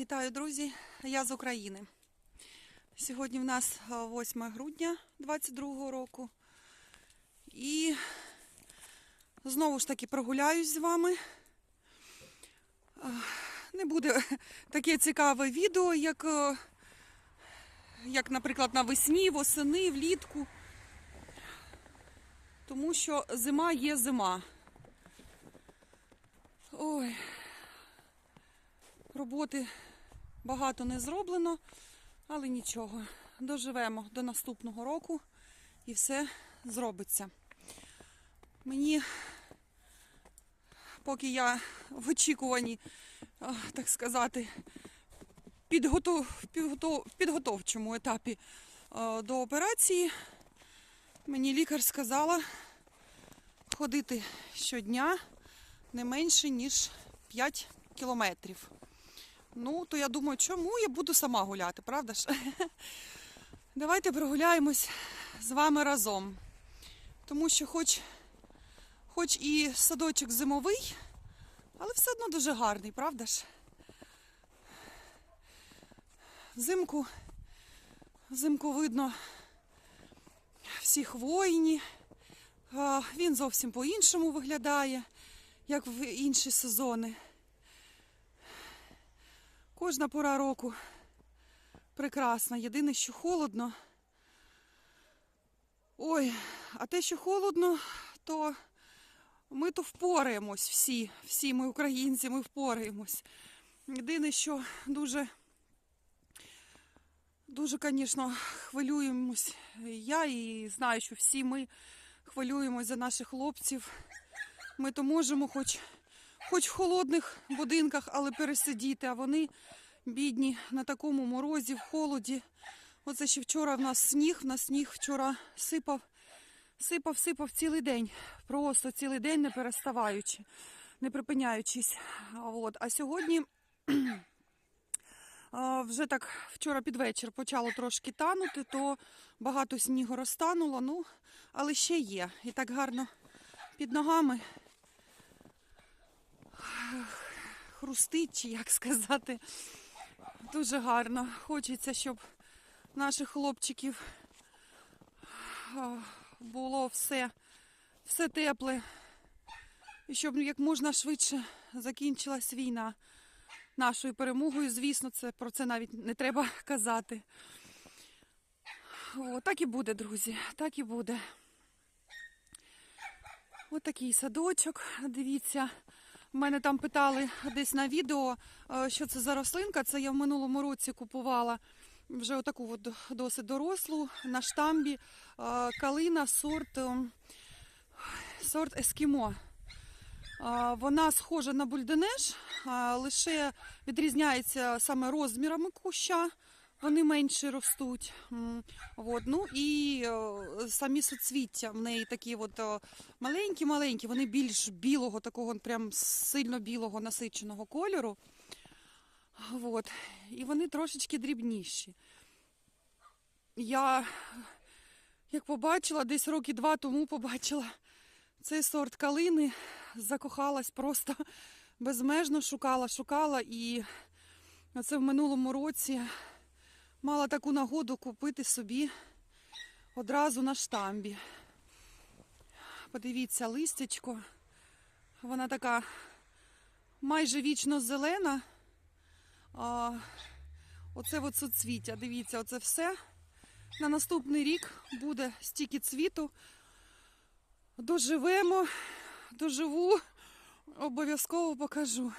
Вітаю, друзі! Я з України. Сьогодні в нас е, 8 грудня 2022 року. І знову ж таки прогуляюсь з вами. Е, Не буде таке цікаве відео, як, е, як наприклад, навесні, восени, влітку. Тому що зима є зима. Ой, роботи багато не зроблено, але нічого. Доживемо до наступного року і все зробиться. Мені, поки я в очікуванні, так сказати, підготов, підготов, підготовчому етапі до операції, мені лікар сказала ходити щодня не менше, ніж 5 кілометрів. Ну, то я думаю, чому я буду сама гуляти, правда ж? Давайте прогуляємось з вами разом. Тому що хоч, хоч і садочок зимовий, але все одно дуже гарний, правда ж? Взимку, взимку видно всі хвойні. Він зовсім по-іншому виглядає, як в інші сезони. Кожна пора року прекрасна. Єдине, що холодно. Ой, а те, що холодно, то ми то впораємось всі, всі ми українці, ми впораємось. Єдине, що дуже, дуже, звісно, хвилюємось. Я і знаю, що всі ми хвилюємось за наших хлопців. Ми то можемо хоч хоч в холодних будинках, але пересидіти, а вони бідні на такому морозі, в холоді. Оце ще вчора в нас сніг, в нас сніг вчора сипав, сипав, сипав цілий день. Просто цілий день не переставаючи, не припиняючись. От. А сьогодні вже так вчора під вечір почало трошки танути, то багато снігу розтануло, ну, але ще є. І так гарно під ногами хрустить, чи як сказати. Дуже гарно. Хочеться, щоб наших хлопчиків було все, все тепле. І щоб як можна швидше закінчилась війна нашою перемогою. Звісно, це про це навіть не треба казати. О, так і буде, друзі, так і буде. Ось такий садочок, дивіться. Мене там питали десь на відео, е, що це за рослинка. Це я в минулому році купувала вже отаку от досить дорослу на штамбі е, калина сорт, е, сорт ескімо. Вона схожа на бульденеш, лише відрізняється саме розмірами куща. Вони менше ростуть. От. Ну і е, самі соцвіття в неї такі от е, маленькі-маленькі, вони більш білого, такого прям сильно білого насиченого кольору. От. І вони трошечки дрібніші. Я, як побачила, десь роки два тому побачила цей сорт калини, закохалась просто безмежно шукала, шукала. І оце в минулому році мала таку нагоду купити собі одразу на штамбі. Подивіться, листячко. Вона така майже вічно зелена. А, оце от суцвіття. Дивіться, оце все. На наступний рік буде стільки цвіту. Доживемо, доживу, обов'язково покажу.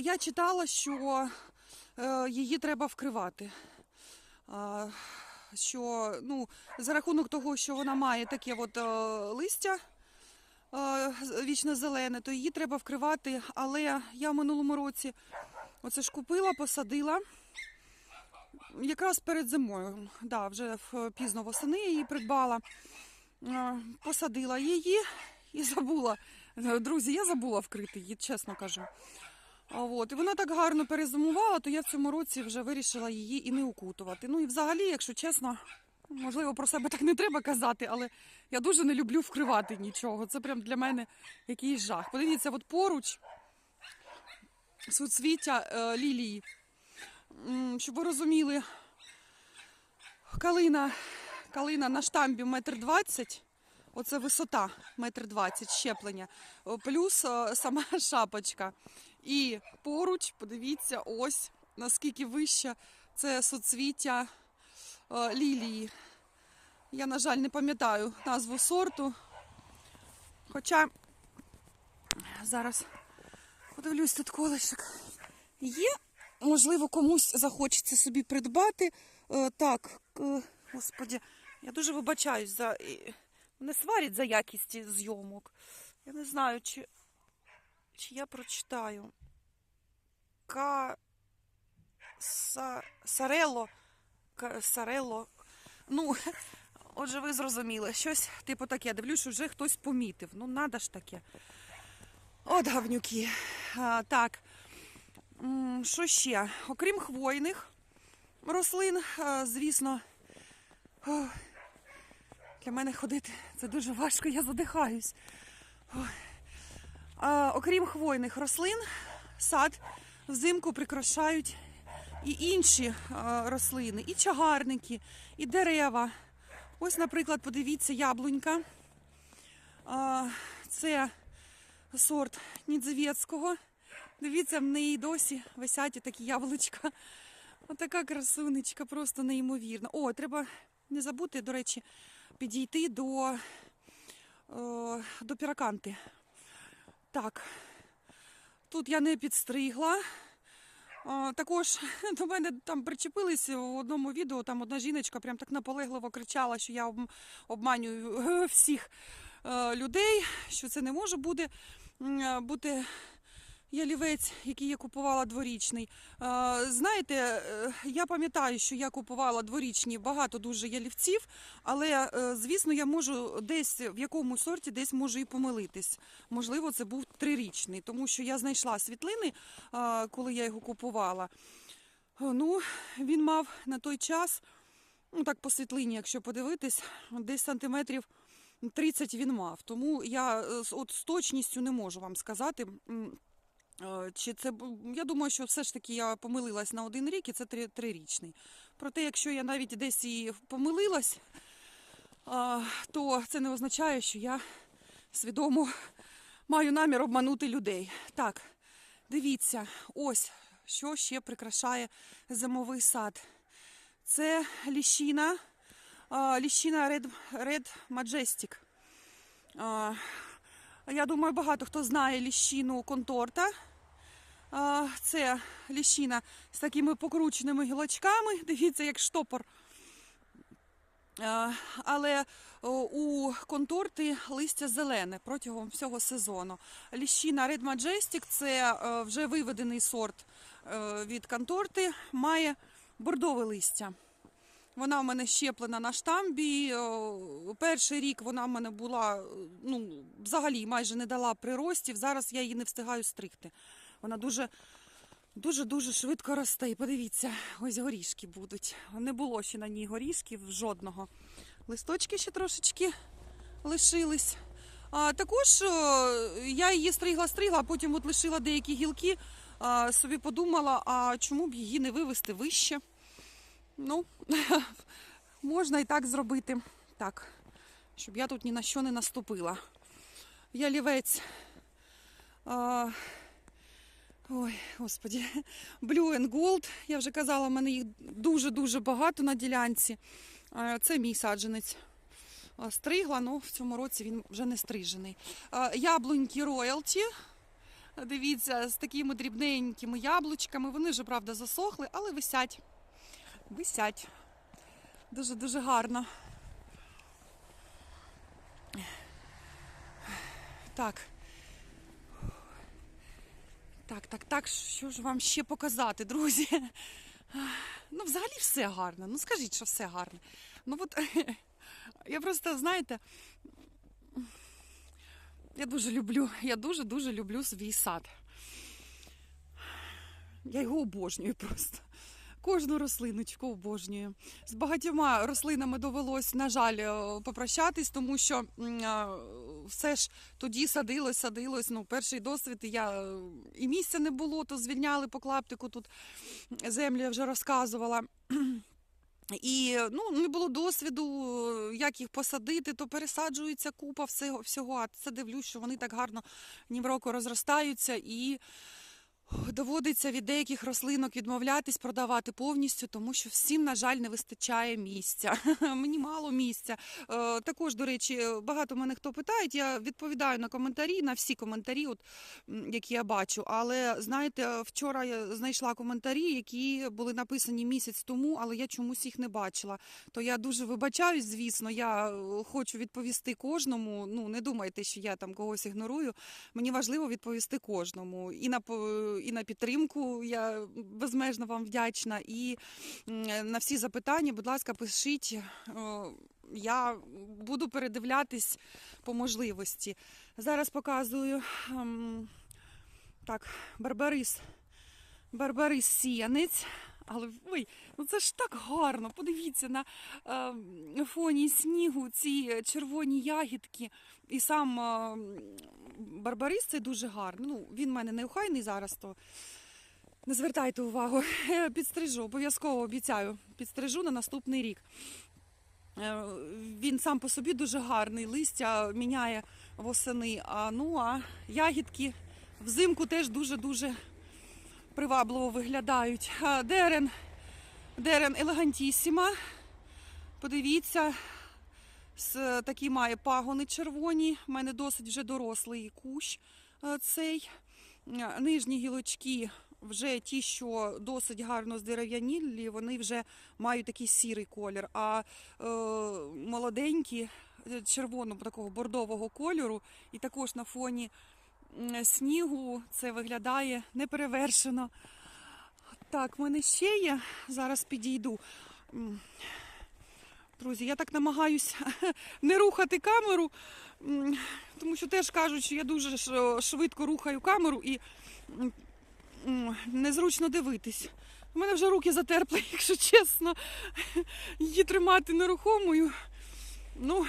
Я читала, що її треба вкривати. Що ну, за рахунок того, що вона має таке от е, листя вічно зелене, то її треба вкривати. Але я в минулому році оце ж купила, посадила. Якраз перед зимою, да, вже пізно восени її придбала, Е, посадила її і забула. Друзі, я забула вкрити її, чесно кажу. От, і вона так гарно перезимувала, то я в цьому році вже вирішила її і не укутувати. Ну і взагалі, якщо чесно, можливо, про себе так не треба казати, але я дуже не люблю вкривати нічого. Це прям для мене якийсь жах. Подивіться, от поруч суцвіття е, лілії. Щоб ви розуміли, калина, калина на штамбі метр двадцять. Оце висота метр двадцять щеплення, плюс е, сама шапочка. І поруч, подивіться, ось наскільки вище це соцвіття е, лілії. Я, на жаль, не пам'ятаю назву сорту. Хоча зараз подивлюсь тут колишок. Є, можливо, комусь захочеться собі придбати. Е, так, господі, я дуже вибачаюсь за. Мене сварять за якість зйомок. Я не знаю, чи, чи я прочитаю. Ка... Са... Сарело. Ка... Сарело. Ну, отже, ви зрозуміли. Щось типу таке. Дивлюсь, вже хтось помітив. Ну, надо ж таке. От гавнюки. А, так. Що ще? Окрім хвойних рослин, звісно, для мене ходити це дуже важко, я задихаюсь. Окрім хвойних рослин, сад взимку прикрашають і інші рослини, і чагарники, і дерева. Ось, наприклад, подивіться, яблунька. Це сорт Нідзевецького. Дивіться, в неї досі висять такі яблучка. Отака красунечка, просто неймовірна. О, треба не забути, до речі, підійти до, е, до піраканти. Так, тут я не підстригла. Також до мене там причепились в одному відео, там одна жіночка прям так наполегливо кричала, що я обманюю всіх е, людей, що це не може бути е, бути ялівець, який я купувала дворічний. Е, Знаєте, е, я пам'ятаю, що я купувала дворічні багато дуже ялівців, але е, звісно, я можу десь в якому сорті десь можу і помилитись. Можливо, це був трирічний, тому що я знайшла світлини, коли я його купувала. Ну, він мав на той час, ну так по світлині, якщо подивитись, десь сантиметрів 30 він мав. Тому я от з точністю не можу вам сказати. Е, Чи це я думаю, що все ж таки я помилилась на один рік, і це три- трирічний. Проте, якщо я навіть десь і помилилась, то це не означає, що я свідомо маю намір обманути людей. Так, дивіться, ось що ще прикрашає зимовий сад. Це ліщина, ліщина Red, Red Majestic. Я думаю, багато хто знає ліщину конторта. Це ліщина з такими покрученими гілочками. Дивіться, як штопор. Але у конторти листя зелене протягом всього сезону. Ліщина Red Majestic – це е, вже виведений сорт е, від конторти, має бордове листя. Вона в мене щеплена на штамбі. Перший рік вона в мене була ну, взагалі майже не дала приростів. Зараз я її не встигаю стригти. Вона дуже дуже дуже швидко росте. І подивіться, ось горішки будуть. Не було ще на ній горішків жодного. Листочки ще трошечки лишились. А, також я її стригла-стригла, а потім от лишила деякі гілки. А, собі подумала, а чому б її не вивести вище? Ну, можна і так зробити. Так, щоб я тут ні на що не наступила. Ялівець. А, ой, господі. Blue and Gold. Я вже казала, в мене їх дуже-дуже багато на ділянці. Це мій саджанець. Стригла, але в цьому році він вже не стрижений. Яблуньки роялті. Дивіться, з такими дрібненькими яблучками. Вони вже, правда, засохли, але висять. Висять. Дуже-дуже гарно. Так. Так, так, так, що ж вам ще показати, друзі? Ну, взагалі все гарно. Ну, скажіть, що все гарне. Ну, от я просто, знаєте, я дуже люблю, я дуже-дуже люблю свій сад. Я його обожнюю просто. Кожну рослиночку обожнюю. З багатьома рослинами довелось, на жаль, е, попрощатись, тому що все ж тоді садилось, садилось. Ну, перший досвід, я е, і місця не було, то звільняли по клаптику тут землю, я вже розказувала. І ну, не було досвіду, е, як їх посадити, то пересаджується купа всього, всього. А це дивлюсь, що вони так гарно ні в року розростаються і доводиться від деяких рослинок відмовлятись, продавати повністю, тому що всім, на жаль, не вистачає місця. Мені мало місця. Е, також, до речі, багато мене хто питають. Я відповідаю на коментарі, на всі коментарі, от, які я бачу. Але знаєте, вчора я знайшла коментарі, які були написані місяць тому, але я чомусь їх не бачила. То я дуже вибачаюсь, звісно. Я е, хочу відповісти кожному. Ну не думайте, що я там когось ігнорую. Мені важливо відповісти кожному. І на по- і на підтримку я безмежно вам вдячна. І на всі запитання, будь ласка, пишіть. Е, Я буду передивлятись по можливості. Зараз показую ем, так, барбарис. Барбарис сіянець. Але ой, ну це ж так гарно. Подивіться на е, фоні снігу ці червоні ягідки. І сам е, барбарис це дуже гарно. Ну, він в мене не охайний зараз, то не звертайте увагу. Підстрижу, обов'язково обіцяю. Підстрижу на наступний рік. Е, Він сам по собі дуже гарний, листя міняє восени. А ну а ягідки взимку теж дуже-дуже привабливо виглядають. Дерен, дерен елегантісіма. Подивіться, такі має пагони червоні. У мене досить вже дорослий кущ е, цей. Нижні гілочки вже ті, що досить гарно здерев'янілі, вони вже мають такий сірий колір. А е, молоденькі е, червоного такого бордового кольору, і також на фоні снігу це виглядає неперевершено. Так, в мене ще є. Зараз підійду. Друзі, я так намагаюся не рухати камеру, тому що теж кажуть, що я дуже швидко рухаю камеру і незручно дивитись. У мене вже руки затерпли, якщо чесно, її тримати нерухомою. Ну,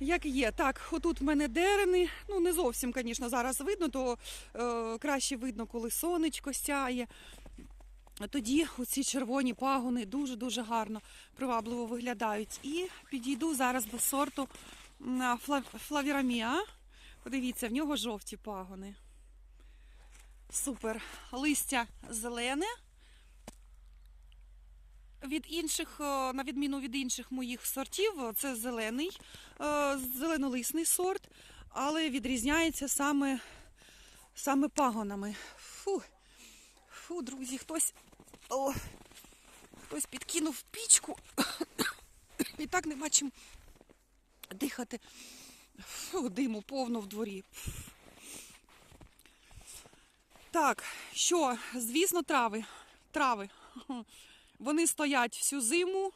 як є. Так, отут в мене дерени. Ну, не зовсім, звісно, зараз видно, то е, краще видно, коли сонечко сяє. Тоді оці червоні пагони дуже-дуже гарно привабливо виглядають. І підійду зараз до сорту фла- флавіраміа. Подивіться, в нього жовті пагони. Супер. Листя зелене. Від інших, е, на відміну від інших моїх сортів, це зелений, е, зеленолисний сорт, але відрізняється саме, саме пагонами. Фу, фу, друзі, хтось, о, хтось підкинув пічку. І так нема чим дихати. Фу, диму повно в дворі. Так, що, звісно, трави. Трави. Вони стоять всю зиму.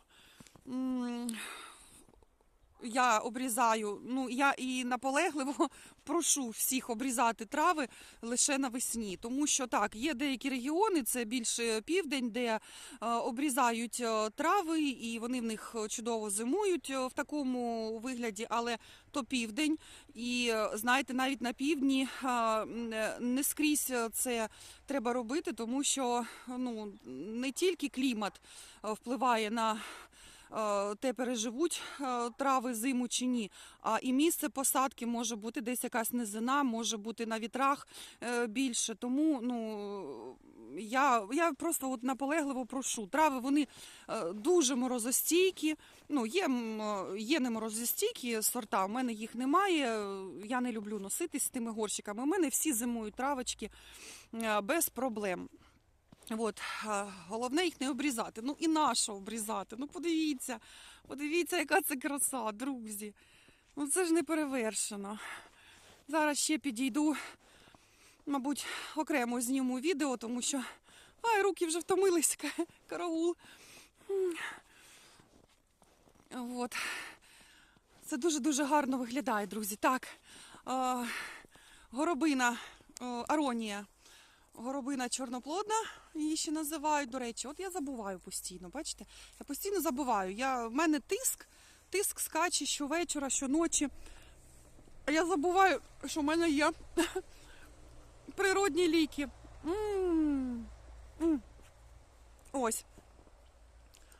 Я обрізаю, ну я і наполегливо прошу всіх обрізати трави лише навесні, тому що так, є деякі регіони, це більше південь, де е, обрізають е, трави, і вони в них чудово зимують е, в такому вигляді, але то південь, і знаєте, навіть на півдні не скрізь це треба робити, тому що ну не тільки клімат впливає на те, переживуть е, трави зиму чи ні, а і місце посадки може бути десь якась низина, може бути на вітрах е, більше. Тому ну я, я просто от наполегливо прошу. Трави вони е, дуже морозостійкі. Ну, є, е, є неморозостійкі сорта, у мене їх немає. е, Я не люблю носитись з тими горщиками. У мене всі зимують травочки е, без проблем. От, головне їх не обрізати. Ну і нащо обрізати? Ну подивіться, подивіться, яка це краса, друзі. Ну це ж не перевершено. Зараз ще підійду, мабуть, окремо зніму відео, тому що ай, руки вже втомились, караул. От. Це дуже-дуже гарно виглядає, друзі. Так, горобина, аронія. Горобина чорноплодна, її ще називають. До речі, от я забуваю постійно, бачите? Я постійно забуваю. Я, в мене тиск, тиск скаче щовечора, щоночі. А я забуваю, що в мене є природні ліки. Ось.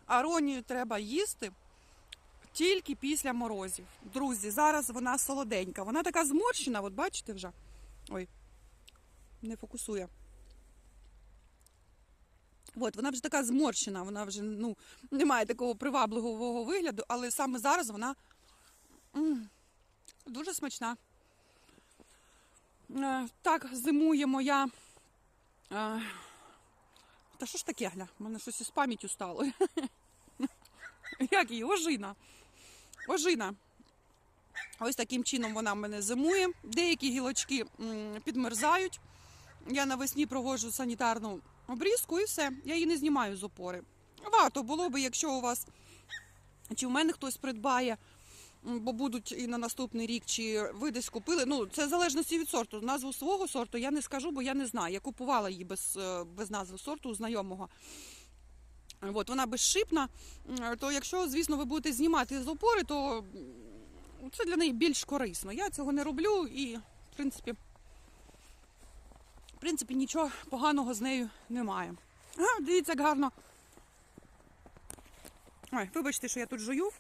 Аронію треба їсти тільки після морозів. Друзі, зараз вона солоденька. Вона така зморщена, от бачите вже. Ой, не фокусує. От, вона вже така зморщена, вона вже ну, не має такого привабливого вигляду, але саме зараз вона м, дуже смачна. Е, так, зимує моя. Е, та що ж таке, гля? У мене щось із пам'яттю стало. Як її? Ожина. Ожина. Ось таким чином вона мене зимує. Деякі гілочки підмерзають. Я навесні проводжу санітарну обрізку і все. Я її не знімаю з опори. Варто було би, якщо у вас чи в мене хтось придбає, бо будуть і на наступний рік, чи ви десь купили. Ну, це в залежності від сорту. Назву свого сорту я не скажу, бо я не знаю. Я купувала її без, е, без назви сорту у знайомого. От, вона безшипна, то якщо, звісно, ви будете знімати з опори, то це для неї більш корисно. Я цього не роблю і, в принципі, принципі, нічого поганого з нею немає. А, дивіться, як гарно. Ой, вибачте, що я тут жую.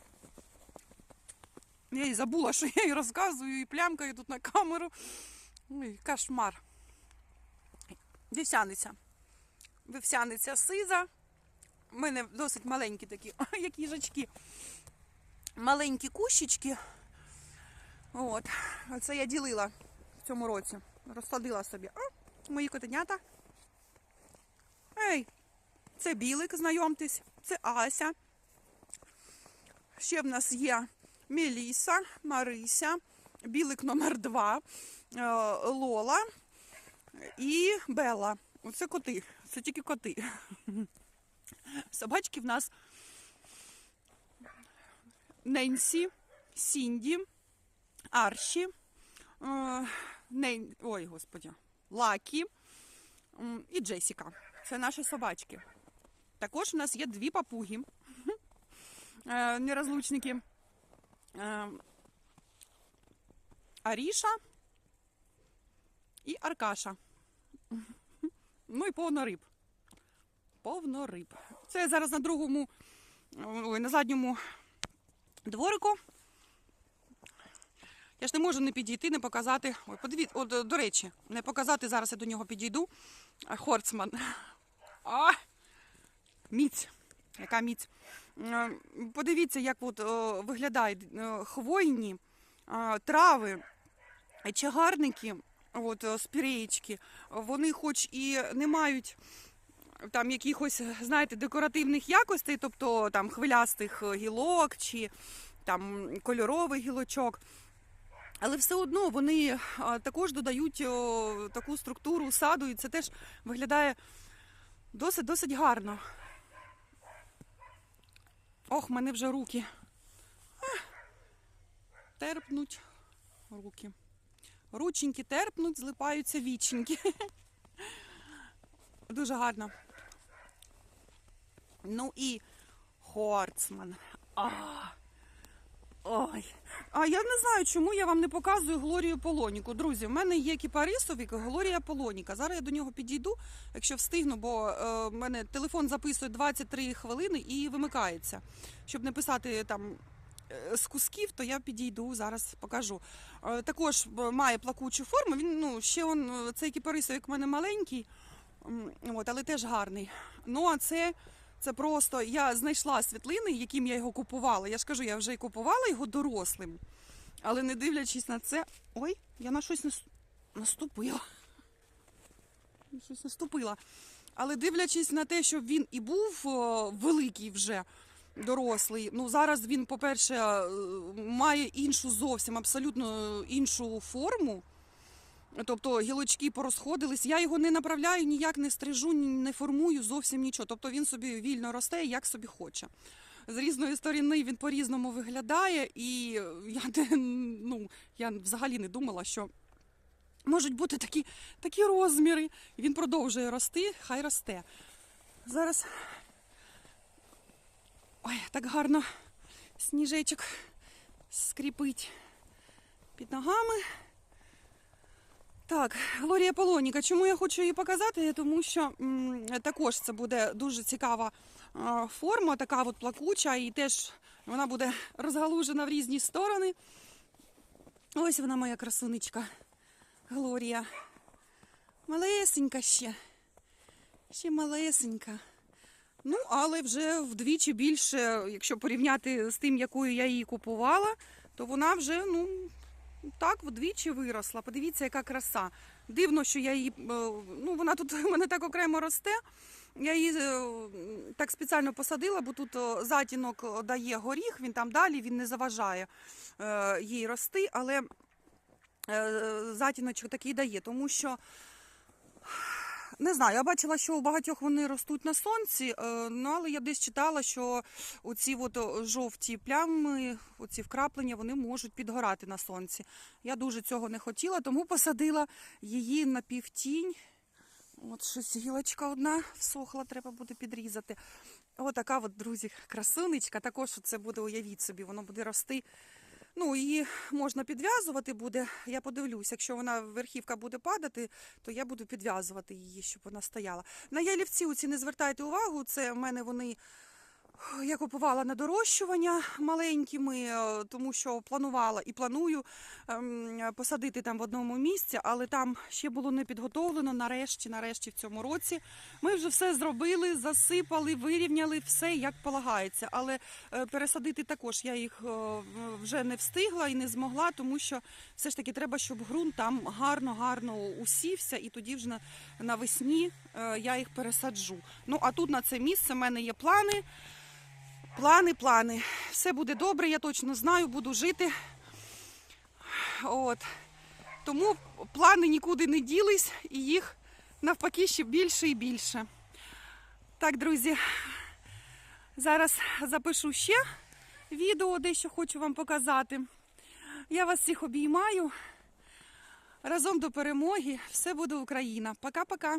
Я і забула, що я їй розказую, і плямкаю тут на камеру. Ой, кошмар. Вівсяниця. Вівсяниця сиза. У мене досить маленькі такі, як їжачки. Маленькі кущички. От. Оце я ділила в цьому році. Розсадила собі. О, мої котенята. Ей, це білик, знайомтесь, це Ася. Ще в нас є Меліса, Марися, білик номер 2 Лола і Бела. Оце коти. Це тільки коти. Собачки в нас Ненсі, Сінді, Арші, е, Нен... ой, господі, Лакі і Джесіка. Це наші собачки. Також у нас є дві папуги, е, нерозлучники. Е, Аріша і Аркаша. Ну і повно риб. Повно риб. Це зараз на другому, ой, на задньому дворику. Я ж не можу не підійти, не показати. Ой, подивіться, от, е, до речі, не показати, зараз я до нього підійду. Хорцман. А, міць. Яка міць. Е, Подивіться, як от, о, виглядають е, хвойні е, трави, е, чагарники, от, е, спіреєчки. Вони хоч і не мають там якихось, знаєте, декоративних якостей, тобто там хвилястих е, гілок чи там кольорових гілочок. Але все одно вони також додають таку структуру саду, і це теж виглядає досить досить гарно. Ох, мене вже руки. Терпнуть руки. Рученьки терпнуть, злипаються віченьки. Дуже гарно. Ну і Хорцман. А, ой. А я не знаю, чому я вам не показую Глорію Полоніку. Друзі, в мене є кіпарисовик Глорія Полоніка. Зараз я до нього підійду, якщо встигну, бо е, в мене телефон записує 23 хвилини і вимикається. Щоб не писати там е, з кусків, то я підійду, зараз покажу. Е, також е, має плакучу форму. Він ну ще он, е, цей кіпарисовик в мене маленький, от, але теж гарний. Ну а це. Це просто я знайшла світлини, яким я його купувала. Я ж кажу, я вже й купувала його дорослим. Але не дивлячись на це. Ой, я на щось нас- наступила. На Щось наступила. Але дивлячись на те, що він і був великий вже дорослий. Ну зараз він, по-перше, е, має іншу зовсім абсолютно іншу форму. Тобто гілочки порозходились. Я його не направляю, ніяк не стрижу, не формую зовсім нічого. Тобто він собі вільно росте, як собі хоче. З різної сторони він по-різному виглядає, і я, ну, я взагалі не думала, що можуть бути такі, такі розміри. Він продовжує рости, хай росте. Зараз. Ой, так гарно сніжечок скріпить під ногами. Так, Глорія Полоніка. Чому я хочу її показати? Тому що м, також це буде дуже цікава е, форма, така от плакуча, і теж вона буде розгалужена в різні сторони. Ось вона моя красунечка. Глорія. Малесенька ще. Ще малесенька. Ну, але вже вдвічі більше, якщо порівняти з тим, якою я її купувала, то вона вже, ну, так, вдвічі виросла. Подивіться, яка краса. Дивно, що я її. е, Ну, вона тут у мене так окремо росте. Я її е, так спеціально посадила, бо тут е, затінок дає горіх, він там далі, він не заважає їй рости, але затіночок такий дає, тому що. Не знаю, я бачила, що у багатьох вони ростуть на сонці, е, ну але я десь читала, що оці от жовті плями, оці вкраплення, вони можуть підгорати на сонці. Я дуже цього не хотіла, тому посадила її на півтінь. От щось гілочка одна всохла, треба буде підрізати. Отака от, друзі, красунечка. Також це буде, уявіть собі, воно буде рости. Ну, її можна підв'язувати буде. Я подивлюсь, якщо вона верхівка буде падати, то я буду підв'язувати її, щоб вона стояла. На ялівці у ці не звертайте увагу, це в мене вони. Я купувала на дорощування маленькими, е, тому що планувала і планую ем, посадити там в одному місці, але там ще було не підготовлено. Нарешті, нарешті, в цьому році ми вже все зробили, засипали, вирівняли все як полагається. Але е, пересадити також я їх е, вже не встигла і не змогла, тому що все ж таки треба, щоб ґрунт там гарно, гарно усівся, і тоді вже навесні я їх пересаджу. Ну а тут на це місце в мене є плани. Плани, плани. Все буде добре, я точно знаю, буду жити. От. Тому плани нікуди не ділись, і їх навпаки ще більше і більше. Так, друзі, зараз запишу ще відео, дещо хочу вам показати. Я вас всіх обіймаю. Разом до перемоги. Все буде Україна. Пока-пока.